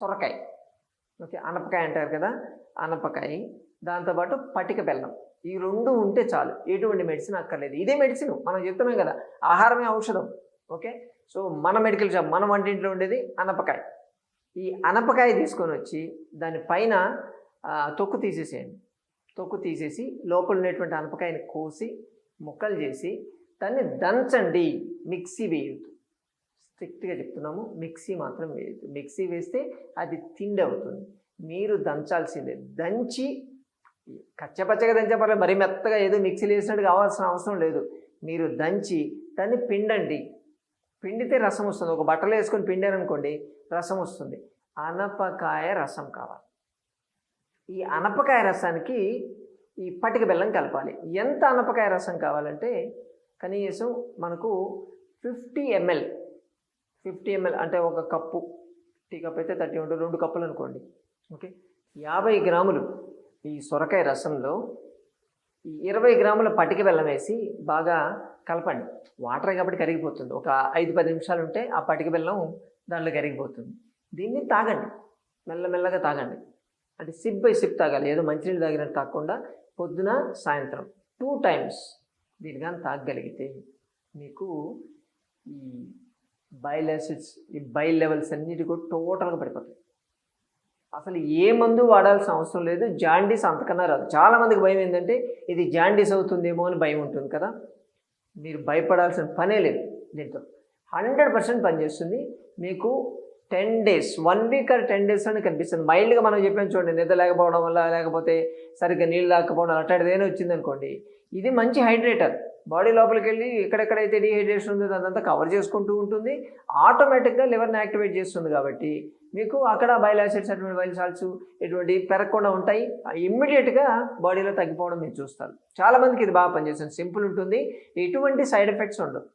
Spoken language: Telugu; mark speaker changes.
Speaker 1: సొరకాయ ఓకే అనపకాయ అంటారు కదా అనపకాయ దాంతోపాటు పటిక బెల్లం. ఈ రెండు ఉంటే చాలు. ఎటువంటి మెడిసిన్ అక్కర్లేదు. ఇదే మెడిసిన్ మనం చెప్తున్నాం కదా ఆహారమే ఔషధం. ఓకే సో మన మెడికల్ షాప్ మన వంటింట్లో ఉండేది అనపకాయ ఈ అనపకాయ తీసుకొని వచ్చి దానిపైన తొక్కు తీసేసేయండి. తొక్కు తీసేసి లోపల ఉన్నటువంటి అనపకాయని కోసి ముక్కలు చేసి దాన్ని దంచండి. మిక్సీ వేయద్దు. స్ట్రిక్ట్గా చెప్తున్నాము. మిక్సీ మాత్రం వేయద్దు. మిక్సీ వేస్తే అది తిండి అవుతుంది. మీరు దంచాల్సిందే. దంచి కచ్చపచ్చగా దంచే పర్లేదు మరీ మెత్తగా ఏదో మిక్సీలో వేసినట్టు కావాల్సిన అవసరం లేదు. మీరు దంచి దాన్ని పిండండి. పిండితే రసం వస్తుంది. ఒక బట్టలు వేసుకొని పిండారనుకోండి రసం వస్తుంది. అనపకాయ రసం కావాలి. ఈ అనపకాయ రసానికి ఈ పటిక బెల్లం కలపాలి. ఎంత అనపకాయ రసం కావాలంటే కనీసం మనకు ఫిఫ్టీ ఎంఎల్ ఫిఫ్టీ ఎంఎల్ అంటే ఒక కప్పు. టీ కప్ అయితే థర్టీ ఉంటుంది రెండు కప్పులు అనుకోండి. ఓకే? యాభై గ్రాములు ఈ సొరకాయ రసంలో ఇరవై గ్రాముల పటిక బెల్లం వేసి బాగా కలపండి. వాటర్ కాబట్టి కరిగిపోతుంది. ఒక ఐదు పది నిమిషాలు ఉంటే ఆ పటిక బెల్లం దాంట్లో కరిగిపోతుంది. దీన్ని తాగండి. మెల్లమెల్లగా తాగండి. అంటే సిప్ బై సిప్ తాగాలి. ఏదో మంచినీళ్ళు తాగినట్టు తాగకుండా పొద్దున సాయంత్రం టూ టైమ్స్ దీని కానీ తాగగలిగితే మీకు ఈ బైల్ యాసిడ్స్ ఈ బైల్ లెవెల్స్ అన్నిటి కూడా టోటల్గా పడిపోతాయి. అసలు ఏ మందు వాడాల్సిన అవసరం లేదు. జాండీస్ అంతకన్నా రాదు. చాలా మందికి భయం ఏంటంటే ఇది జాండీస్ అవుతుందేమో అని భయం ఉంటుంది కదా. మీరు భయపడాల్సిన పనే లేదు దీంతో హండ్రెడ్ పర్సెంట్ పనిచేస్తుంది. మీకు ten days one week or ten days అని కనిపిస్తుంది. మైల్డ్గా మనం చెప్పాను చూడండి నిద్ర లేకపోవడం వల్ల లేకపోతే సరిగ్గా నీళ్ళు లేకపోవడం అట్లాంటిది ఏదైనా వచ్చింది అనుకోండి ఇది మంచి హైడ్రేటర్. బాడీ లోపలికి వెళ్ళి ఎక్కడెక్కడైతే డిహైడ్రేషన్ ఉందో అదంతా కవర్ చేసుకుంటూ ఉంటుంది. ఆటోమేటిక్గా లివర్ని యాక్టివేట్ చేస్తుంది కాబట్టి మీకు అక్కడ బైల్ యాసిడ్స్ అటువంటి బైల్ సాల్ట్స్ ఇటువంటి పెరగకుండా ఉంటాయి. ఇమ్మీడియట్గా బాడీలో తగ్గిపోవడం మీరు చూస్తారు. చాలా మందికి ఇది బాగా పనిచేస్తుంది. సింపుల్ ఉంటుంది. ఎటువంటి సైడ్ ఎఫెక్ట్స్ ఉండవు.